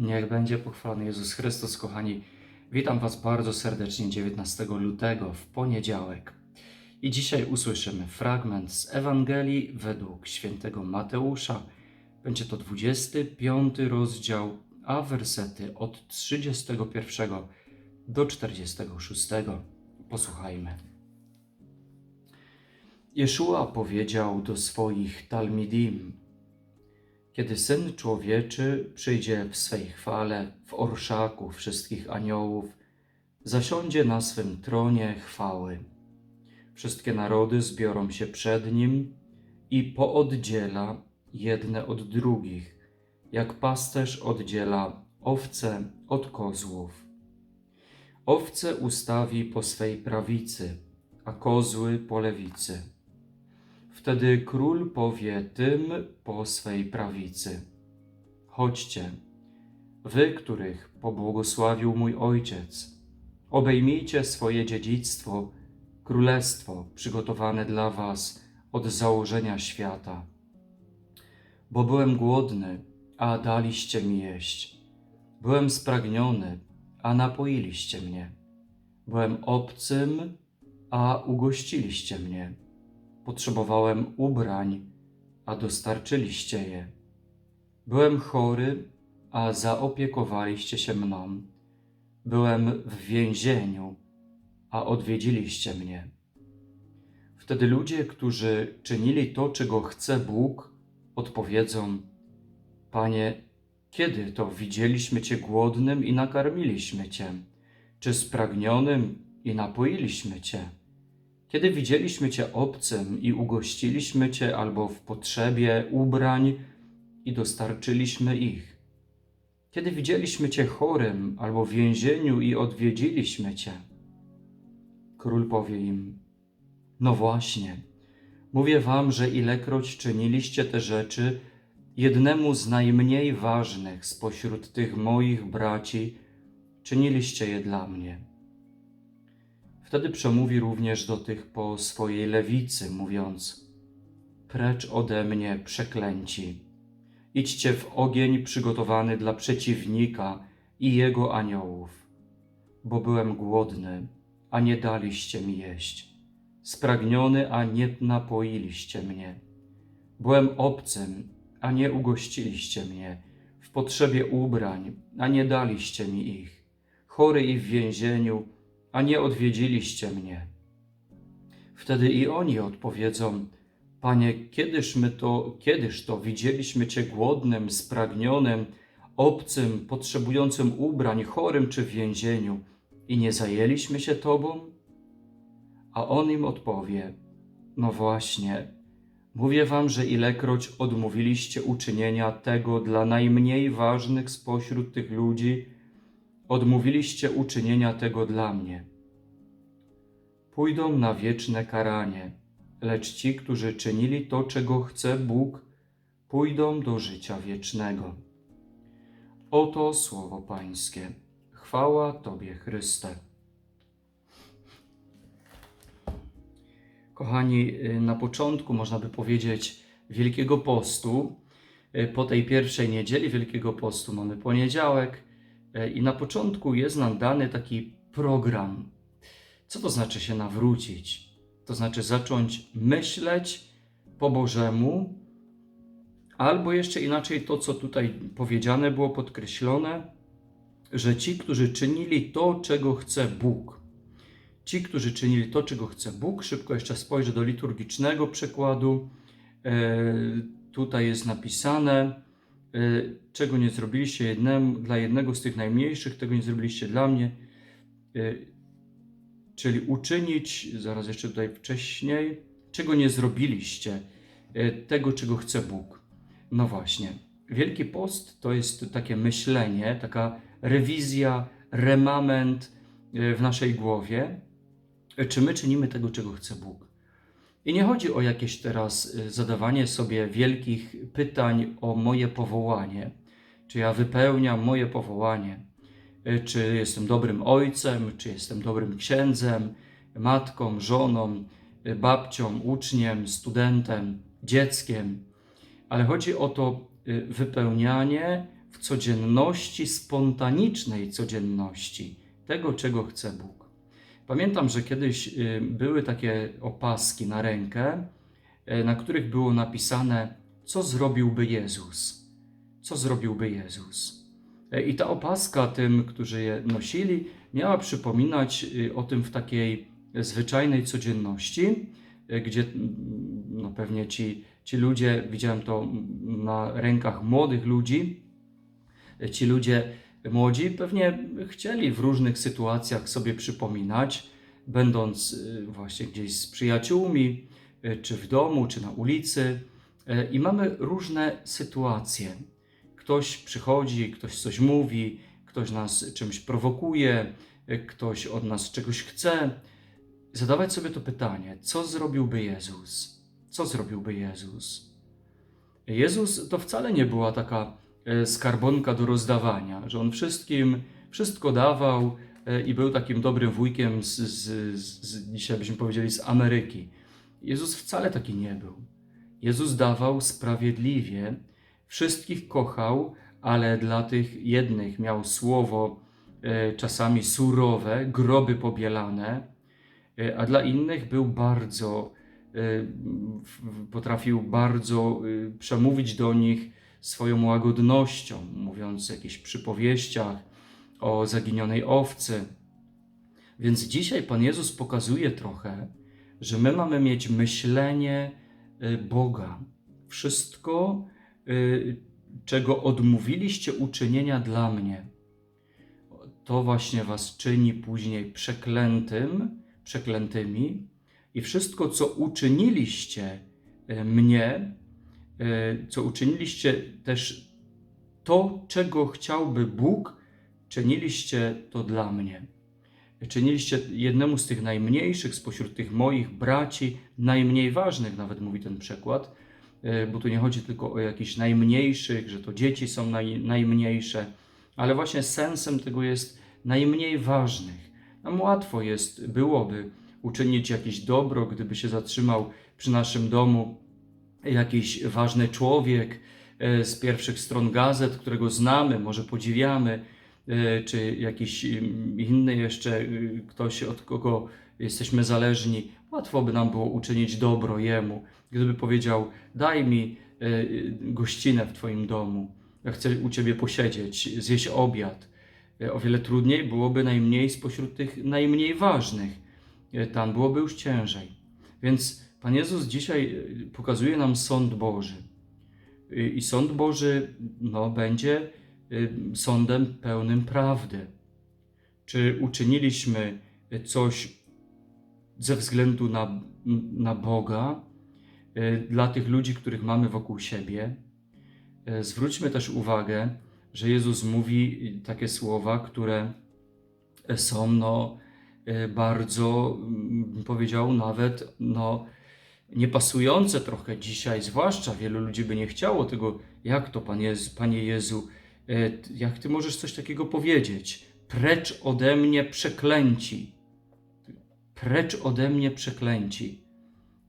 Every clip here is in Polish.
Niech będzie pochwalony Jezus Chrystus, kochani. Witam Was bardzo serdecznie 19 lutego w poniedziałek. I dzisiaj usłyszymy fragment z Ewangelii według świętego Mateusza. Będzie to 25 rozdział, a wersety od 31 do 46. Posłuchajmy. Jeszua powiedział do swoich talmidim: Kiedy syn człowieczy przyjdzie w swej chwale, w orszaku wszystkich aniołów, zasiądzie na swym tronie chwały. Wszystkie narody zbiorą się przed nim i pooddziela jedne od drugich, jak pasterz oddziela owce od kozłów. Owce ustawi po swej prawicy, a kozły po lewicy. Wtedy król powie tym po swej prawicy: Chodźcie, wy, których pobłogosławił mój ojciec, obejmijcie swoje dziedzictwo, królestwo przygotowane dla was od założenia świata. Bo byłem głodny, a daliście mi jeść. Byłem spragniony, a napoiliście mnie. Byłem obcym, a ugościliście mnie. Potrzebowałem ubrań, a dostarczyliście je. Byłem chory, a zaopiekowaliście się mną. Byłem w więzieniu, a odwiedziliście mnie. Wtedy ludzie, którzy czynili to, czego chce Bóg, odpowiedzą: Panie, kiedy to widzieliśmy Cię głodnym i nakarmiliśmy Cię, czy spragnionym i napoiliśmy Cię? Kiedy widzieliśmy Cię obcym i ugościliśmy Cię albo w potrzebie ubrań i dostarczyliśmy ich? Kiedy widzieliśmy Cię chorym albo w więzieniu i odwiedziliśmy Cię? Król powie im: No właśnie, mówię Wam, że ilekroć czyniliście te rzeczy jednemu z najmniej ważnych spośród tych moich braci, czyniliście je dla mnie. Wtedy przemówi również do tych po swojej lewicy, mówiąc: Precz ode mnie, przeklęci. Idźcie w ogień przygotowany dla przeciwnika i jego aniołów. Bo byłem głodny, a nie daliście mi jeść. Spragniony, a nie napoiliście mnie. Byłem obcym, a nie ugościliście mnie. W potrzebie ubrań, a nie daliście mi ich. Chory i w więzieniu, a nie odwiedziliście mnie. Wtedy i oni odpowiedzą: Panie, kiedyż my to, kiedyż to widzieliśmy Cię głodnym, spragnionym, obcym, potrzebującym ubrań, chorym czy w więzieniu i nie zajęliśmy się Tobą? A on im odpowie: No właśnie, mówię Wam, że ilekroć odmówiliście uczynienia tego dla najmniej ważnych spośród tych ludzi, odmówiliście uczynienia tego dla mnie. Pójdą na wieczne karanie, lecz ci, którzy czynili to, czego chce Bóg, pójdą do życia wiecznego. Oto słowo Pańskie. Chwała Tobie, Chryste. Kochani, na początku można by powiedzieć Wielkiego Postu, po tej pierwszej niedzieli Wielkiego Postu mamy poniedziałek, I na początku jest nam dany taki program. Co to znaczy się nawrócić? To znaczy zacząć myśleć po Bożemu, albo jeszcze inaczej to, co tutaj powiedziane było, podkreślone, że ci, którzy czynili to, czego chce Bóg, ci, którzy czynili to, czego chce Bóg, szybko jeszcze spojrzę do liturgicznego przekładu, e, tutaj jest napisane, czego nie zrobiliście jednemu, dla jednego z tych najmniejszych, tego nie zrobiliście dla mnie. Y, czyli uczynić, zaraz jeszcze tutaj wcześniej, czego nie zrobiliście, y, tego, czego chce Bóg. No właśnie. Wielki Post to jest takie myślenie, taka rewizja, remament w naszej głowie, czy my czynimy tego, czego chce Bóg. I nie chodzi o jakieś teraz y, zadawanie sobie wielkich pytań o moje powołanie. Czy ja wypełniam moje powołanie? Y, czy jestem dobrym ojcem, czy jestem dobrym księdzem, matką, żoną, y, babcią, uczniem, studentem, dzieckiem? Ale chodzi o to wypełnianie w codzienności, spontanicznej codzienności, tego, czego chce Bóg. Pamiętam, że kiedyś y, były takie opaski na rękę, y, na których było napisane, co zrobiłby Jezus. Co zrobiłby Jezus. Y, I ta opaska tym, którzy je nosili, miała przypominać o tym w takiej zwyczajnej codzienności, gdzie mm, no pewnie ci, ci ludzie, widziałem to na rękach młodych ludzi, ci ludzie młodzi pewnie chcieli w różnych sytuacjach sobie przypominać, będąc y, właśnie gdzieś z przyjaciółmi, y, czy w domu, czy na ulicy. Y, I mamy różne sytuacje. Ktoś przychodzi, ktoś coś mówi, ktoś nas czymś prowokuje, ktoś od nas czegoś chce. Zadawać sobie to pytanie, co zrobiłby Jezus? Co zrobiłby Jezus? Jezus to wcale nie była taka skarbonka do rozdawania, że on wszystkim wszystko dawał e, i był takim dobrym wujkiem z, z, z, dzisiaj byśmy powiedzieli z Ameryki. Jezus wcale taki nie był. Jezus dawał sprawiedliwie, wszystkich kochał, ale dla tych jednych miał słowo e, czasami surowe, groby pobielane, e, a dla innych był bardzo, e, potrafił bardzo e, przemówić do nich swoją łagodnością, mówiąc o jakichś przypowieściach o zaginionej owcy. Więc dzisiaj Pan Jezus pokazuje trochę, że my mamy mieć myślenie y, Boga. Wszystko, y, czego odmówiliście uczynienia dla mnie, to właśnie was czyni później przeklętym, przeklętymi i wszystko, co uczyniliście y, mnie, co uczyniliście też to, czego chciałby Bóg, czyniliście to dla mnie. Czyniliście jednemu z tych najmniejszych spośród tych moich braci, najmniej ważnych, nawet mówi ten przekład, e, bo tu nie chodzi tylko o jakichś najmniejszych, że to dzieci są naj, najmniejsze, ale właśnie sensem tego jest najmniej ważnych. Nam łatwo jest, byłoby uczynić jakieś dobro, gdyby się zatrzymał przy naszym domu jakiś ważny człowiek e, z pierwszych stron gazet, którego znamy, może podziwiamy, e, czy jakiś mm, inny jeszcze y, ktoś, od kogo jesteśmy zależni. Łatwo by nam było uczynić dobro jemu, gdyby powiedział: Daj mi e, gościnę w Twoim domu, ja chcę u Ciebie posiedzieć, zjeść obiad. E, O wiele trudniej byłoby najmniej spośród tych najmniej ważnych. E, Tam byłoby już ciężej. Więc Pan Jezus dzisiaj y, pokazuje nam sąd Boży. Y, I sąd Boży no, będzie y, sądem pełnym prawdy. Czy uczyniliśmy coś ze względu na, na Boga dla tych ludzi, których mamy wokół siebie? Zwróćmy też uwagę, że Jezus mówi takie słowa, które są no, bardzo, mm, powiedział, nawet no, niepasujące trochę dzisiaj, zwłaszcza wielu ludzi by nie chciało tego, jak to, Panie, Jezu- Panie Jezu, e, jak Ty możesz coś takiego powiedzieć? Precz ode mnie przeklęci. Precz ode mnie przeklęci.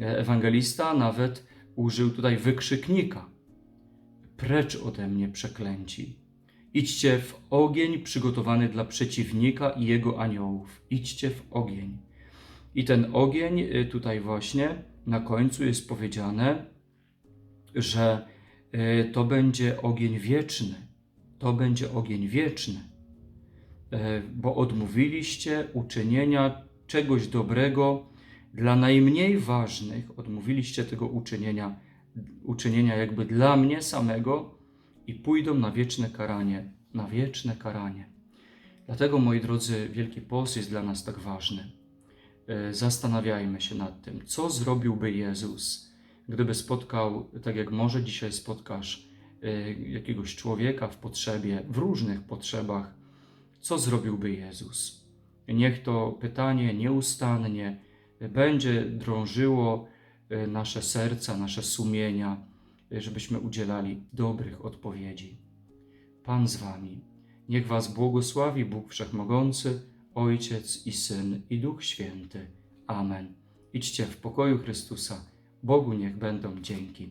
E, Ewangelista nawet użył tutaj wykrzyknika. Precz ode mnie przeklęci. Idźcie w ogień przygotowany dla przeciwnika i jego aniołów. Idźcie w ogień. I ten ogień y, tutaj właśnie na końcu jest powiedziane, że y, to będzie ogień wieczny. To będzie ogień wieczny, Y, bo odmówiliście uczynienia czegoś dobrego dla najmniej ważnych, odmówiliście tego uczynienia, uczynienia jakby dla mnie samego i pójdą na wieczne karanie, na wieczne karanie. Dlatego, moi drodzy, Wielki Post jest dla nas tak ważny. E, Zastanawiajmy się nad tym, co zrobiłby Jezus, gdyby spotkał, tak jak może dzisiaj spotkasz, e, jakiegoś człowieka w potrzebie, w różnych potrzebach, co zrobiłby Jezus. Niech to pytanie nieustannie będzie drążyło e, nasze serca, nasze sumienia, żebyśmy udzielali dobrych odpowiedzi. Pan z Wami. Niech Was błogosławi Bóg Wszechmogący, Ojciec i Syn i Duch Święty. Amen. Idźcie w pokoju Chrystusa. Bogu niech będą dzięki.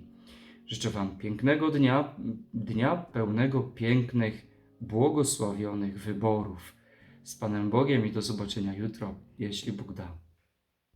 Życzę Wam pięknego dnia, dnia pełnego pięknych, błogosławionych wyborów. Z Panem Bogiem i do zobaczenia jutro, jeśli Bóg da.